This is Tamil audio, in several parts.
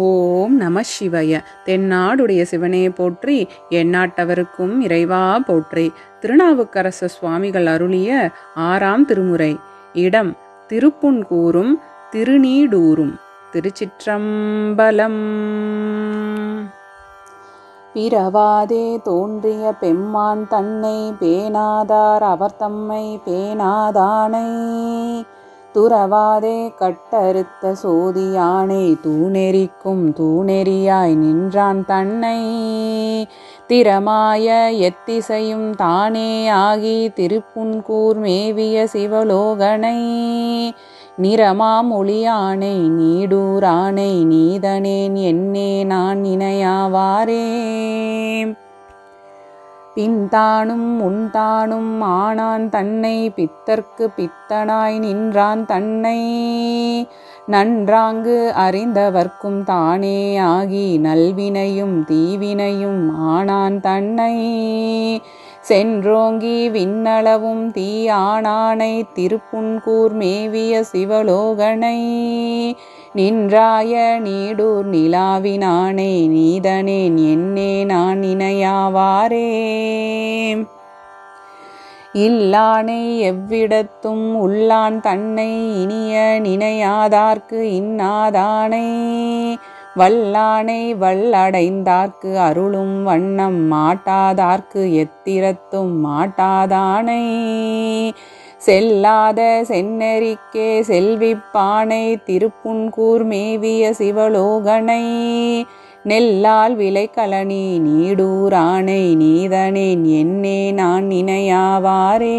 ஓம் நம சிவய. தென்னாடுடைய சிவனே போற்றி எந்நாட்டவருக்கும் இறைவா போற்றி. திருநாவுக்கரச சுவாமிகள் அருளிய ஆறாம் திருமுறை. இடம் திருப்புன்கூரும் திருநீடூரும் திருச்சிற்றம்பலம். பிறவாதே தோன்றிய பெம்மான் தன்னை பேணாதார் அவர் தம்மை பேணாதானை. துறவாதே கட்டறுத்த சோதியானை தூணெறிக்கும் தூணெறியாய் நின்றான் தன்னை. திறமாய எத்திசையும் தானே ஆகி திருப்புன்கூர் மேவிய சிவலோகனை. நிறமாம் ஒளியானை நீடூரானை நீதனேன் என்னே நான் இணையாவாரே. பின்தானும் முன்தானும் ஆனான் தன்னை பித்தர்க்கு பித்தனாய் நின்றான் தன்னை. நன்றாங்கு அறிந்தவர்க்கும் தானே ஆகி நல்வினையும் தீவினையும் ஆனான் தன்னை. சென்றோங்கி விண்ணளவும் தீ ஆனானை திருப்புன்கூர் மேவிய சிவலோகனை. நின்றாய நீடூர் நிலாவினானே நீதனேன் என்னே நான் இணையாவாரே. இல்லானை எவ்விடத்தும் உள்ளான் தன்னை இனிய நினையாதார்க்கு இன்னாதானை. வல்லானை வல்லடைந்தார்க்கு அருளும் வண்ணம் மாட்டாதார்க்கு எத்திரத்தும் மாட்டாதானை. செல்லாத செந்நெறிக்கே செல்விப்பானை திருப்புன்கூர் மேவிய சிவலோகனை. நெல்லால் விளைக்கலனி நீடூரானை நீதனேன் என்னே நான் நினையாவாரே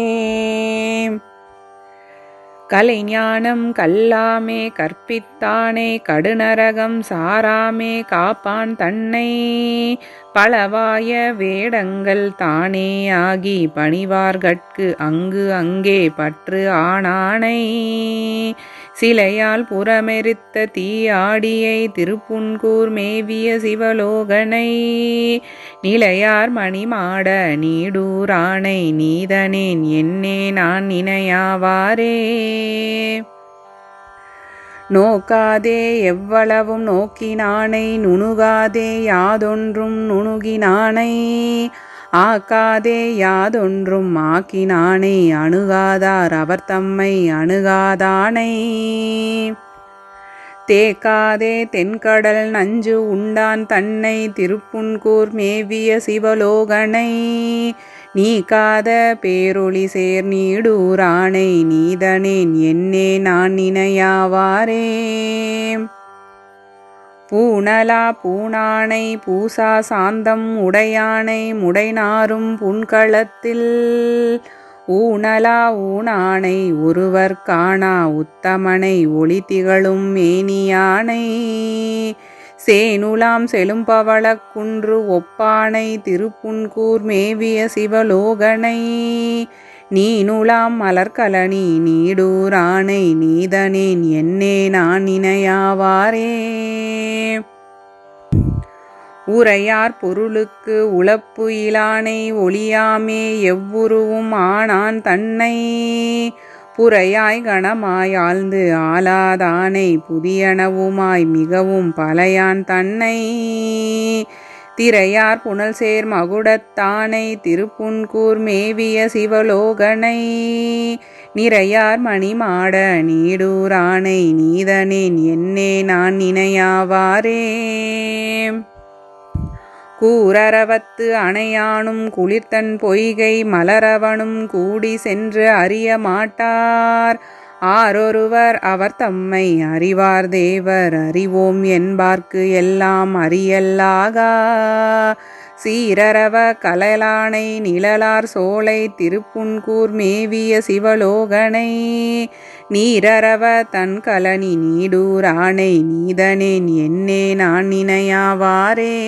கலைஞானம் கல்லாமே கற்பித்தானே கடுநரகம் சாராமே காப்பான் தன்னை. பலவாய வேடங்கள் தானே ஆகி பணிவார்கட்கு அங்கு அங்கே பற்று ஆனானை. சிலையால் புறமெரித்த தீயாடியை திருப்புன்கூர் மேவிய சிவலோகனை நிலையார் மணிமாட நீடூரானை நீதனேன் என்னே நான் நினையாவாரே. நோக்காதே எவ்வளவும் நோக்கினானை நுணுகாதே யாதொன்றும் நுணுகினானை ஆக்காதே யாதொன்றும் ஆக்கினானை அணுகாதார் அவர் தம்மை அணுகாதானை. தேக்காதே தென்கடல் நஞ்சு உண்டான் தன்னை திருப்புன்கூர் மேவிய சிவலோகனை. நீக்காத பேரொளி சேர் நீடூரானை நீதனேன் என்னே நான் நினையாவாரே. பூணலா பூணானை பூசா சாந்தம் உடையானை முடைநாரும் புன்களத்தில் ஊணலா ஊனானை ஒருவர் காணா உத்தமனை ஒளி திகழும் மேனியானை. சேனுலாம் செலும்பவளக் குன்று ஒப்பானை திருப்புன்கூர் மேவிய சிவலோகனை. நீனுலாம் மலர்கலனி நீடூரானை நீதனேன் என்னே நான் நினையாவாரே உரையார் பொருளுக்கு உழப்பு இலானை ஒளியாமே எவ்வுருவும் ஆனான் தன்னை. புறையாய் கணமாய் ஆழ்ந்து ஆளாதானை புதியனவுமாய் மிகவும் பலையான் தன்னை. திரையார் புனல் சேர் மகுடத்தானை திருப்புன்கூர் மேவிய சிவலோகனை. நிறையார் மணிமாட நீடூரானை நீதனேன் என்னே நான் நினையாவாரே. கூரரவத்து அணையானும் குளிர்த்தன் பொய்கை மலரவனும் கூடி சென்று அறிய மாட்டார். ஆரொருவர் அவர் தம்மை அறிவார் தேவர். அறிவோம் என்பார்க்கு எல்லாம் அறியல்லாகா சீரரவ கலலானை நிழலார் சோலை திருப்புன்கூர் மேவிய சிவலோகனை. நீரரவ தன் கலனி நீடூரானை நீதனேன் என்னே நான் நினையாவாரே.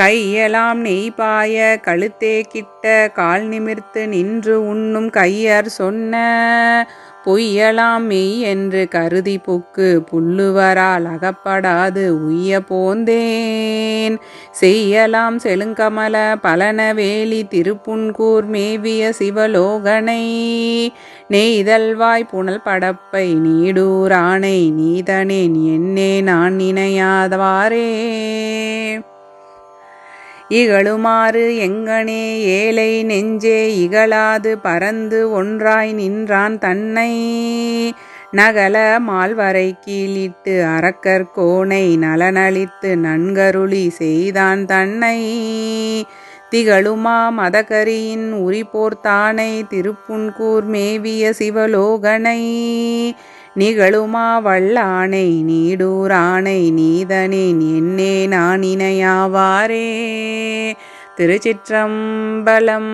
கையலாம் நெய்பாய கழுத்தே கிட்ட கால் நிமிர்த்து நின்று உண்ணும் கையர் சொன்ன பொய்யலாம் மெய் என்று கருதி புக்கு புல்லுவரால் அகப்படாது உய்ய போந்தேன். செய்யலாம் செழுங்கமல பலனவேலி திருப்புன்கூர் மேவிய சிவலோகனை நெய்தல்வாய் புனல் படப்பை நீடூரானை நீதனேன் என்னே நான் நினையாதவாரே இகழுமாறு எங்கனே ஏழை நெஞ்சே இகழாது பறந்து ஒன்றாய் நின்றான் தன்னை. நகல மால்வரை கீழிட்டு அரக்கர் கோணை நலனளித்து நன்கருளி செய்தான் தன்னை. திகழுமா மதகரியின் உரிபோர்த்தானை திருப்புன்கூர் மேவிய சிவலோகனை. நிகழுமா வல்லானை நீடூரானை நீதனேன் என்னே நான் இணையாவாரே திருச்சிற்றம்பலம்